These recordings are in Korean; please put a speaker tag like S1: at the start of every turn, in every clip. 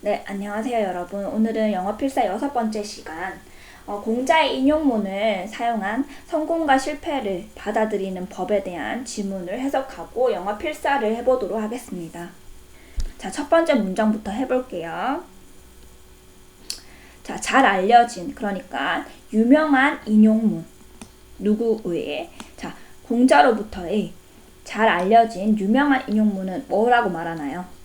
S1: 네, 안녕하세요, 여러분. 오늘은 영어 필사 여섯 번째 시간. 어, 공자의 인용문을 사용한 성공과 실패를 받아들이는 법에 대한 지문을 해석하고 영어 필사를 해보도록 하겠습니다. 자, 첫 번째 문장부터 해볼게요. 자, 잘 알려진, 그러니까 유명한 인용문. 누구의? 자, 공자로부터의 잘 알려진 유명한 인용문은 뭐라고 말하나요?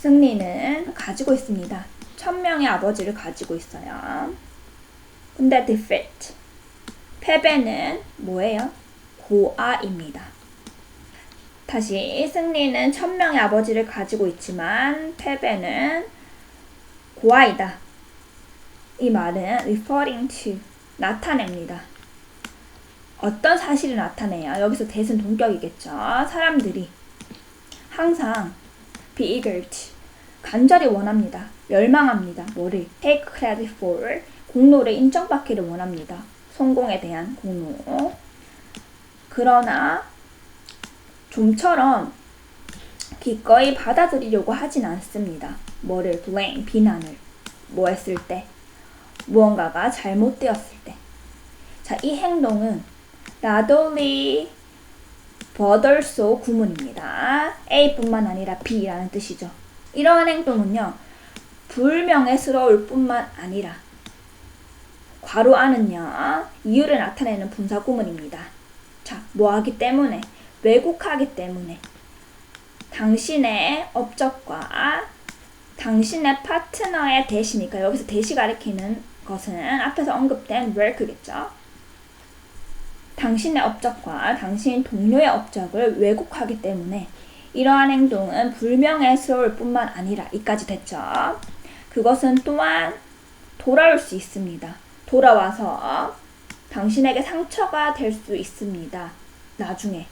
S1: 승리는 가지고 있습니다. 천명의 아버지를 가지고 있어요. 근데 defeat 패배는 뭐예요? 고아입니다. 다시 승리는 천명의 아버지를 가지고 있지만 패배는 고아이다. 이 말은 referring to 나타냅니다. 어떤 사실을 나타내요? 여기서 대신 동격이겠죠. 사람들이 항상 be eager to 간절히 원합니다. 열망합니다. 뭐를? take credit for 공로를 인정받기를 원합니다. 성공에 대한 공로. 그러나 좀처럼 기꺼이 받아들이려고 하진 않습니다. 뭐를? blame, 비난을. 뭐 했을 때? 무언가가 잘못되었을 때. 자, 이 행동은 only also 구문입니다. A뿐만 아니라 B라는 뜻이죠. 이러한 행동은요, 불명예스러울 뿐만 아니라 괄호 안은요, 이유를 나타내는 분사 구문입니다. 자, 뭐 하기 때문에? 왜곡하기 때문에. 당신의 업적과 당신의 파트너의 대시니까 여기서 대시 가리키는 것은 앞에서 언급된 work겠죠. 당신의 업적과 당신 동료의 업적을 왜곡하기 때문에 이러한 행동은 불명예스러울 뿐만 아니라 이까지 됐죠. 그것은 또한 돌아올 수 있습니다. 돌아와서 당신에게 상처가 될 수 있습니다. 나중에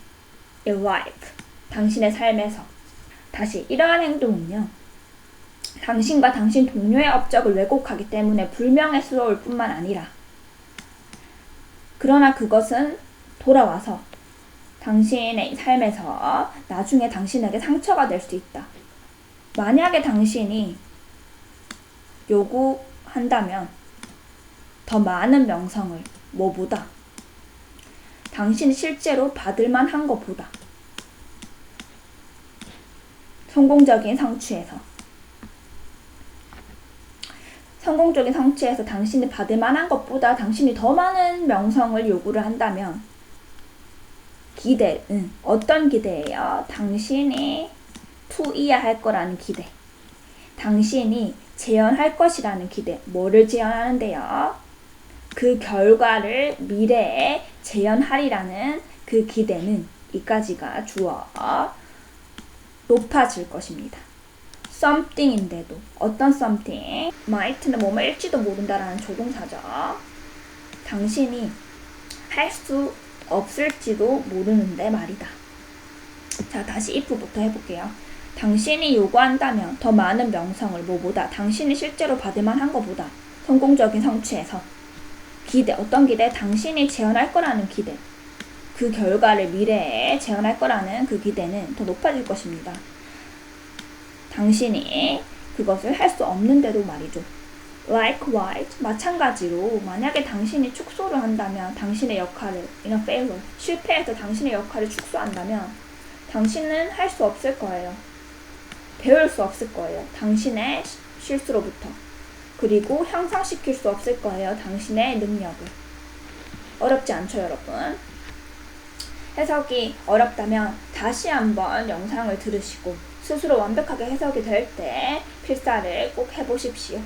S1: in life 당신의 삶에서 다시 이러한 행동은요. 당신과 당신 동료의 업적을 왜곡하기 때문에 불명예스러울 뿐만 아니라 그러나 그것은 돌아와서 당신의 삶에서 나중에 당신에게 상처가 될 수 있다. 만약에 당신이 요구한다면 더 많은 명성을 뭐보다 당신이 실제로 받을 만 한 것보다 성공적인 성취에서 성공적인 성취에서 당신이 받을 만한 것보다 당신이 더 많은 명성을 요구를 한다면 기대, 응. 어떤 기대예요? 당신이 투이야 할 거라는 기대. 당신이 재현할 것이라는 기대. 뭐를 재현하는데요? 그 결과를 미래에 재현하리라는 그 기대는 이까지가 주어 높아질 것입니다. something인데도 어떤 something? might는 뭐뭐일지도 모른다라는 조동사죠. 당신이 할 수 없을지도 모르는데 말이다. 자, 다시 if부터 해볼게요. 당신이 요구한다면 더 많은 명성을 뭐보다 당신이 실제로 받을 만한 것보다 성공적인 성취에서 기대, 어떤 기대? 당신이 재현할 거라는 기대. 그 결과를 미래에 재현할 거라는 그 기대는 더 높아질 것입니다. 당신이 그것을 할 수 없는데도 말이죠. Likewise, 마찬가지로 만약에 당신이 축소를 한다면 당신의 역할을 a failure, 실패해서 당신의 역할을 축소한다면 당신은 할 수 없을 거예요. 배울 수 없을 거예요. 당신의 실수로부터. 그리고 향상시킬 수 없을 거예요. 당신의 능력을. 어렵지 않죠, 여러분? 해석이 어렵다면 다시 한번 영상을 들으시고 스스로 완벽하게 해석이 될 때 필사를 꼭 해보십시오.